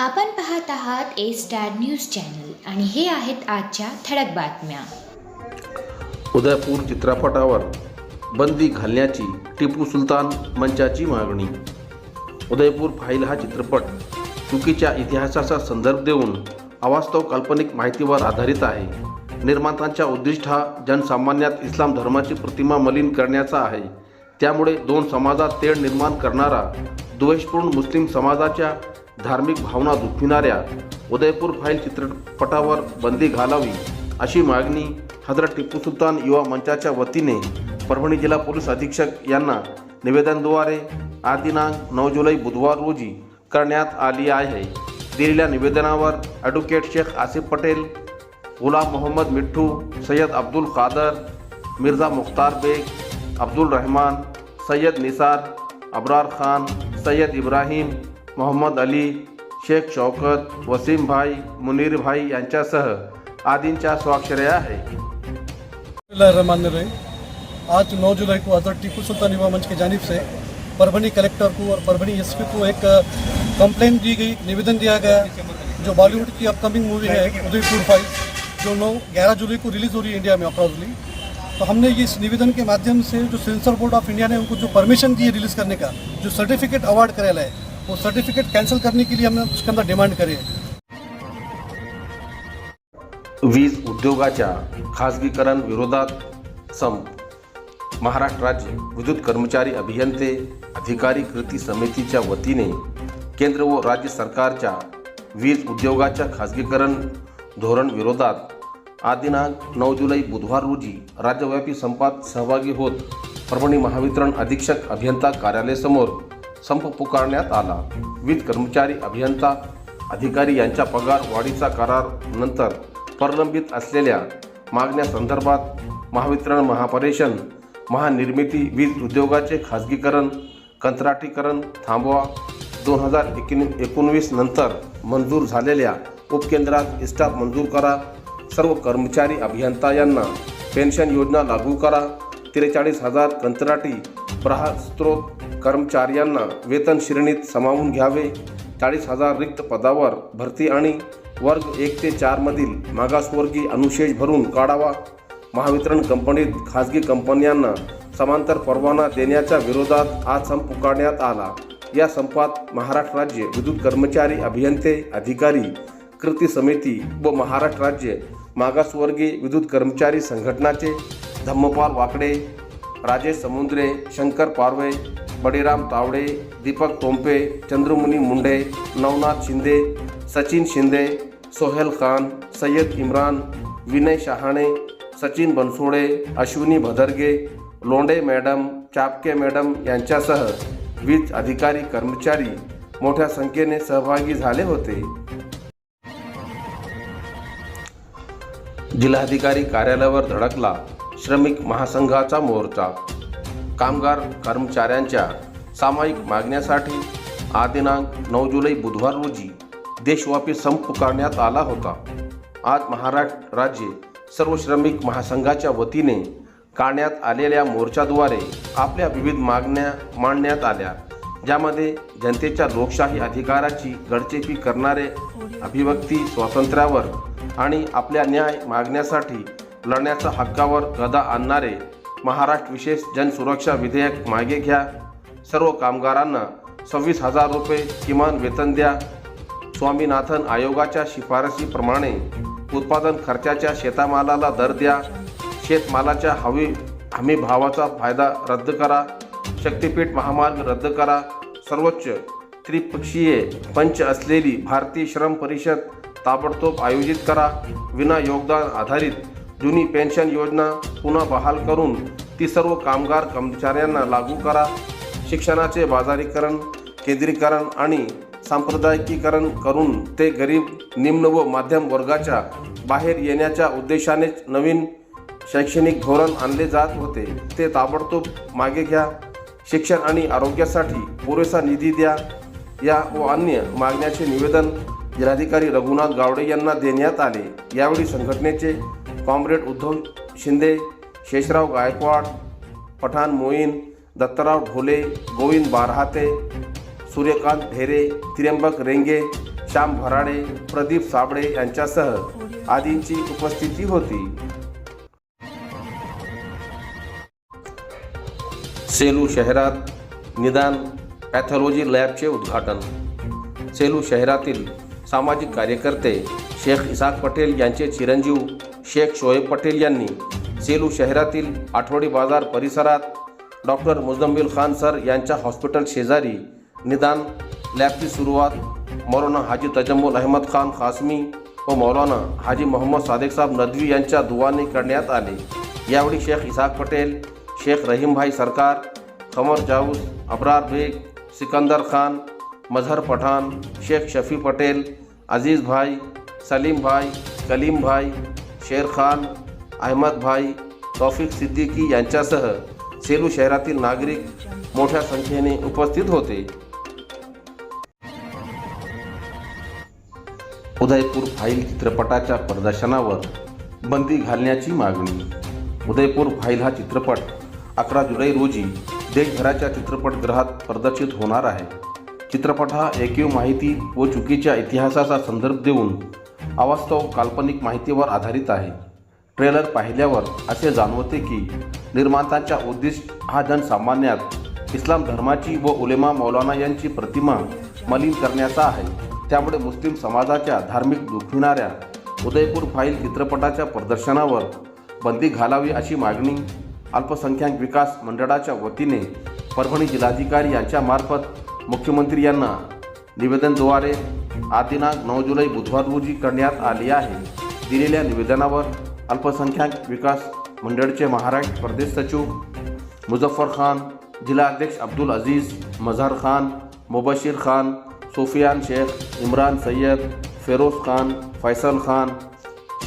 आपण पाहत आहात ए स्टार न्यूज चॅनल आणि हे आहेत आजच्या ठळक बातम्या. उदयपूर चित्रपटावर बंदी घालण्याची टिपू सुलतान मंचाची मागणी. उदयपूर फाईल हा चित्रपट चुकीच्या इतिहासाचा संदर्भ देऊन अवास्तव काल्पनिक माहितीवर आधारित आहे. निर्मात्यांचा उद्दिष्ट हा जनसामान्यात इस्लाम धर्माची प्रतिमा मलिन करण्याचा आहे. त्यामुळे दोन समाजात तेढ निर्माण करणारा द्वेषपूर्ण मुस्लिम समाजाच्या धार्मिक भावना दुखविणाऱ्या उदयपूर फाईल चित्रपटावर बंदी घालावी अशी मागणी हजरत टिपू सुलतान युवा मंचाच्या वतीने परभणी जिल्हा पोलीस अधीक्षक यांना निवेदनद्वारे आज दिनांक नऊ जुलै बुधवार रोजी करण्यात आली आहे. दिलेल्या निवेदनावर ॲडव्होकेट शेख आसिफ पटेल गुलाम मोहम्मद मिठ्ठू सय्यद अब्दुल कादर मिर्झा मुख्तार बेग अब्दुल रहमान सय्यद निसार अब्रार खान सय्यद इब्राहिम मोहम्मद अली, शेख शौकत, वसीम भाई, मुनीर भाई स्वाक्षऱ्या आहेत रहमान रहीम आज 9 जुलाई को हज़रत टीपू सुल्तान युवा मंच की जानब से परभनी कलेक्टर को और परभनी एसपी को एक कंप्लेन दी गई, निवेदन दिया गया, जो बॉलीवुड की अपकमिंग मूवी है, उदयपुर फ़ाइल जो नौ, ग्यारह जुलाई को रिलीज़ हो रही है इंडिया में अप्रॉक्सली तो हमने इस निवेदन के माध्यम से जो सेंसर बोर्ड ऑफ़ इंडिया ने उनको जो परमिशन दी है रिलीज़ करने का, जो सर्टिफिकेट अवार्ड कराया है वो सर्टिफिकेट कैंसिल करने के लिए हमने उसके अंदर डिमांड करी है। वीज उद्योगाच्या खाजगीकरण विरोधात संप। महाराष्ट्र राज्य विद्युत कर्मचारी अभियंते अधिकारी कृती समितीच्या वतीने केंद्र व राज्य सरकारच्या वीज उद्योगाच्या खाजगीकरण धोरण विरोधात आज दिनांक नऊ जुलै बुधवार रोजी राज्यव्यापी संपात सहभागी होत परभणी महावितरण अधीक्षक अभियंता कार्यालयासमोर संप पुकारण्यात आला. वीज कर्मचारी अभियंता अधिकारी यांच्या पगार वाढीचा करार नंतर प्रलंबित असलेल्या मागण्यासंदर्भात महावितरण महापरेशन महानिर्मिती वीज उद्योगाचे खाजगीकरण कंत्राटीकरण थांबवा. दोन हजार एकोण एकोणवीस नंतर मंजूर झालेल्या उपकेंद्रात स्टाफ मंजूर करा. सर्व कर्मचारी अभियंता यांना पेन्शन योजना लागू करा. त्रेचाळीस हजार कंत्राटी प्रहार स्त्रोत कर्मचाऱ्यांना वेतन श्रेणीत सामावून घ्यावे. चाळीस हजार रिक्त पदावर भरती आणि वर्ग एक ते चारमधील मागासवर्गीय अनुशेष भरून काढावा. महावितरण कंपनीत खाजगी कंपन्यांना समांतर परवाना देण्याच्या विरोधात आज संप पुकारण्यात आला. या संपात महाराष्ट्र राज्य विद्युत कर्मचारी अभियंते अधिकारी कृती समिती व महाराष्ट्र राज्य मागासवर्गीय विद्युत कर्मचारी संघटनाचे धम्मपाल वाकडे राजेश समुद्रे शंकर पारवे बळीराम तावडे दीपक तोंपे चंद्रमुनी मुंडे नवनाथ शिंदे सचिन शिंदे सोहेल खान सय्यद इम्रान विनय शहाणे सचिन बनसोडे अश्विनी भदरगे लोंडे मॅडम चापके मॅडम यांच्यासह वीज अधिकारी कर्मचारी मोठ्या संख्येने सहभागी झाले होते. जिल्हाधिकारी कार्यालयावर धडकला श्रमिक महासंघाचा मोर्चा. कामगार कर्मचाऱ्यांच्या सामायिक मागण्यासाठी आज दिनांक नऊ जुलै बुधवार रोजी देशव्यापी संप करण्यात आला होता. आज महाराष्ट्र राज्य सर्व श्रमिक महासंघाच्या वतीने काढण्यात आलेल्या मोर्चाद्वारे आपल्या विविध मागण्या मांडण्यात आल्या. ज्यामध्ये जनतेच्या लोकशाही अधिकाराची गडचेपी करणारे अभिव्यक्ती स्वातंत्र्यावर आणि आपल्या न्याय मागण्यासाठी लढण्याच्या हक्कावर गदा आणणारे महाराष्ट्र विशेष जनसुरक्षा विधेयक मागे घ्या. सर्व कामगारांना सव्वीस हजार रुपये किमान वेतन द्या. स्वामीनाथन आयोगाच्या शिफारसीप्रमाणे उत्पादन खर्चाच्या शेतामालाला दर द्या. शेतमालाच्या हवी हमी भावाचा फायदा रद्द करा. शक्तीपीठ महामार्ग रद्द करा. सर्वोच्च त्रिपक्षीय पंच असलेली भारतीय श्रम परिषद ताबडतोब आयोजित करा. विना योगदान आधारित जुनी पेन्शन योजना पुन्हा बहाल करून ती सर्व कामगार कर्मचाऱ्यांना लागू करा. शिक्षणाचे बाजारीकरण केंद्रीकरण आणि सांप्रदायिकीकरण करून ते गरीब निम्न व मध्यम वर्गाच्या बाहेर येण्याच्या उद्देशानेच नवीन शैक्षणिक धोरण आणले जात होते. ते ताबडतोब मागे घ्या. शिक्षण आणि आरोग्यासाठी पुरेसा निधी द्या. या व अन्य मागण्याचे निवेदन जिल्हाधिकारी रघुनाथ गावडे यांना देण्यात आले. यावेळी संघटनेचे कॉम्रेड उद्धव शिंदे शेषराव गायकवाड पठाण मोईन दत्तराव ढोले गोविंद बारहाते सूर्यकांत ढेरे त्र्यंबक रेंगे श्याम भराडे प्रदीप साबळे यांच्यासह आदींची उपस्थिती होती. सेलू शहरात निदान पॅथॉलॉजी लॅबचे उद्घाटन. सेलू शहरातील सामाजिक कार्यकर्ते शेख इसाक पटेल यांचे चिरंजीव शेख शोएब पटेल यांनी सेलू शहरातील आठवडी बाजार परिसरात डॉक्टर मुजम्मिल खान सर यांच्या हॉस्पिटल शेजारी निदान लॅबची सुरुवात मौलाना हाजी तजम्मुल अहमद खान खासमी व मौलाना हाजी मोहम्मद सादेक साहब नदवी यांच्या दुवाने करण्यात आले. यावेळी शेख इसाक पटेल शेख रहीमभाई सरकार कमर जाऊस अब्रार बेग सिकंदर खान मझहर पठाण शेख शफी पटेल अजीज भाई सलीम भाई कलीम भाई शेर खान अहमद भाई तौफिक सिद्दीकी यांच्यासह सेलू शहरातील नागरिक मोठ्या संख्येने उपस्थित होते. उदयपूर फाईल चित्रपटाच्या प्रदर्शनावर बंदी घालण्याची मागणी. उदयपूर फाईल हा चित्रपट अकरा जुलै रोजी देशभराच्या चित्रपटगृहात प्रदर्शित होणार आहे. चित्रपट हा एकीव माहिती व चुकीच्या इतिहासाचा संदर्भ देऊन अवास्तव काल्पनिक माहितीवर आधारित आहे. ट्रेलर पाहिल्यावर असे जाणवते की निर्मात्यांचा उद्दिष्ट हा जनसामान्यात इस्लाम धर्माची व उलेमा मौलाना यांची प्रतिमा मलिन करण्याचा आहे. त्यामुळे मुस्लिम समाजाच्या धार्मिक दुखविणाऱ्या उदयपूर फाईल चित्रपटाच्या प्रदर्शनावर बंदी घालावी अशी मागणी अल्पसंख्याक विकास मंडळाच्या वतीने परभणी जिल्हाधिकारी यांच्यामार्फत मुख्यमंत्री यांना निवेदनद्वारे आदिनांक नऊ जुलै बुधवार रोजी करण्यात आली आहे. दिलेल्या निवेदनावर अल्पसंख्याक विकास मंडळचे महाराष्ट्र प्रदेश सचिव मुझफ्फर खान जिल्हाध्यक्ष अब्दुल अजीज मझार खान मुबशीर खान सोफियान शेख इम्रान सय्यद फेरोज खान फैसल खान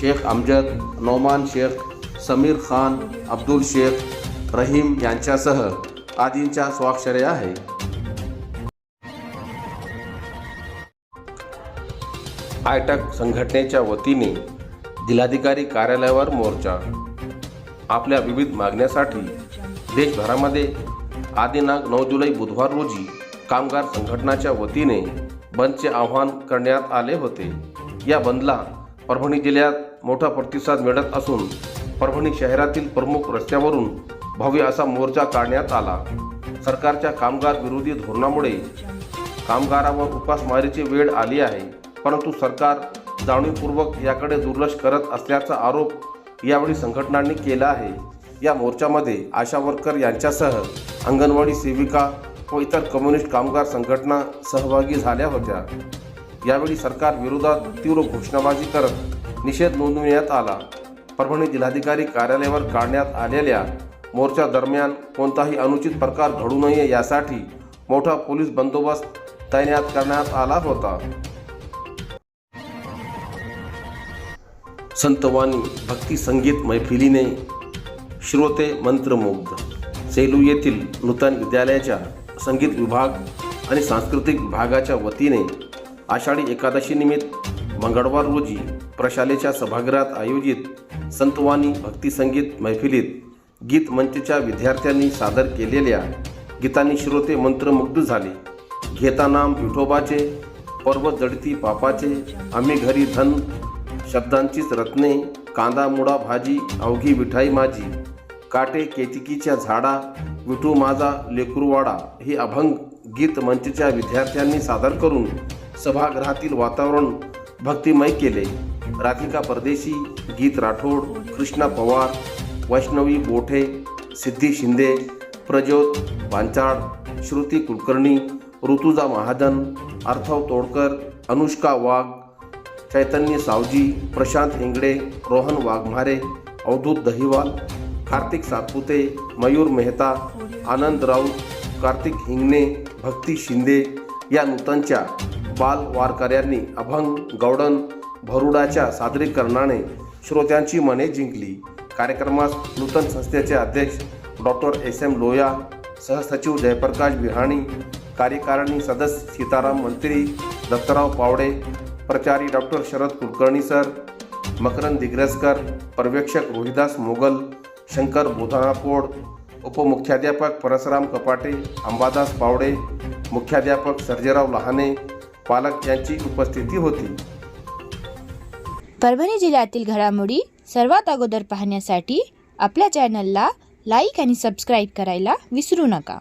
शेख अमजद नौमान शेख समीर खान अब्दुल शेख रहीम यांच्यासह आदींच्या स्वाक्षऱ्या आहे आयटक संघटनेच्या वतीने जिल्हाधिकारी कार्यालयावर मोर्चा. आपल्या विविध मागण्यासाठी देशभरामध्ये आदिनाग नऊ जुलै बुधवार रोजी कामगार संघटनाच्या वतीने बंदचे आवाहन करण्यात आले होते. या बंदला परभणी जिल्ह्यात मोठा प्रतिसाद मिळत असून परभणी शहरातील प्रमुख रस्त्यावरून भव्य असा मोर्चा काढण्यात आला. सरकारच्या कामगार विरोधी धोरणामुळे कामगारावर उपासमारीची वेळ आली आहे. परंतु सरकार जाणीवपूर्वक याकडे दुर्लक्ष करत असल्याचा आरोप यावेळी संघटनांनी केला आहे. या मोर्चामध्ये आशा वर्कर यांच्यासह अंगणवाडी सेविका व इतर कम्युनिस्ट कामगार संघटना सहभागी झाल्या होत्या. यावेळी सरकार विरोधात तीव्र घोषणाबाजी करत निषेध नोंदविण्यात आला. परभणी जिल्हाधिकारी कार्यालयावर काढण्यात आलेल्या मोर्चा दरम्यान कोणताही अनुचित प्रकार घडू नये यासाठी मोठा पोलीस बंदोबस्त तैनात करण्यात आला होता. संतवाणी भक्ती संगीत मैफिलीने श्रोते मंत्रमुग्ध. सेलू येथील नूतन विद्यालयाच्या संगीत विभाग आणि सांस्कृतिक विभागाच्या वतीने आषाढी एकादशीनिमित्त मंगळवार रोजी प्रशालेच्या सभागृहात आयोजित संतवाणी भक्ती संगीत मैफिलीत गीत मंचच्या विद्यार्थ्यांनी सादर केलेल्या गीतांनी श्रोते मंत्रमुग्ध झाले. घेता नाम विठोबाचे पर्वत जडती पापाचे आम्ही घरी धन शब्दांचीच रत्ने कांदा मुळा भाजी अवघी मिठाई माझी काटे केतिकीच्या झाडा विठू माझा लेकरूवाडा हे अभंग गीत मंचच्या विद्यार्थ्यांनी सादर करून सभागृहातील वातावरण भक्तिमय केले. राधिका परदेशी गीत राठोड कृष्णा पवार वैष्णवी बोठे सिद्धी शिंदे प्रज्योत पांचाळ श्रुती कुलकर्णी ऋतुजा महाजन अर्थव तोडकर अनुष्का वाघ चैतन्य सावजी प्रशांत हिंगडे रोहन वाघमारे अवधूत दहिवाल कार्तिक सातपुते मयूर मेहता आनंद राऊत कार्तिक हिंगणे भक्ती शिंदे या नूतनच्या बाल वारकऱ्यांनी अभंग गौडन भरुडाच्या सादरीकरणाने श्रोत्यांची मने जिंकली. कार्यक्रमास नूतन संस्थेचे अध्यक्ष डॉक्टर एस एम लोया सहसचिव जयप्रकाश बिहाणी कार्यकारिणी सदस्य सीताराम मंत्री दत्तराव पावडे प्रचारी डॉक्टर शरद कुलकर्णी सर मकरंद दिग्रसकर पर्यवेक्षक रोहिदास मोगल शंकर बोधानापोड उपमुख्याध्यापक परसराम कपाटे अंबादास पावडे मुख्याध्यापक सर्जेराव लहाने पालक यांची उपस्थिती होती. परभणी जिल्ह्यातील घडामोडी सर्वात अगोदर पाहण्यासाठी आपल्या चॅनलला लाईक आणि सबस्क्राईब करायला विसरू नका.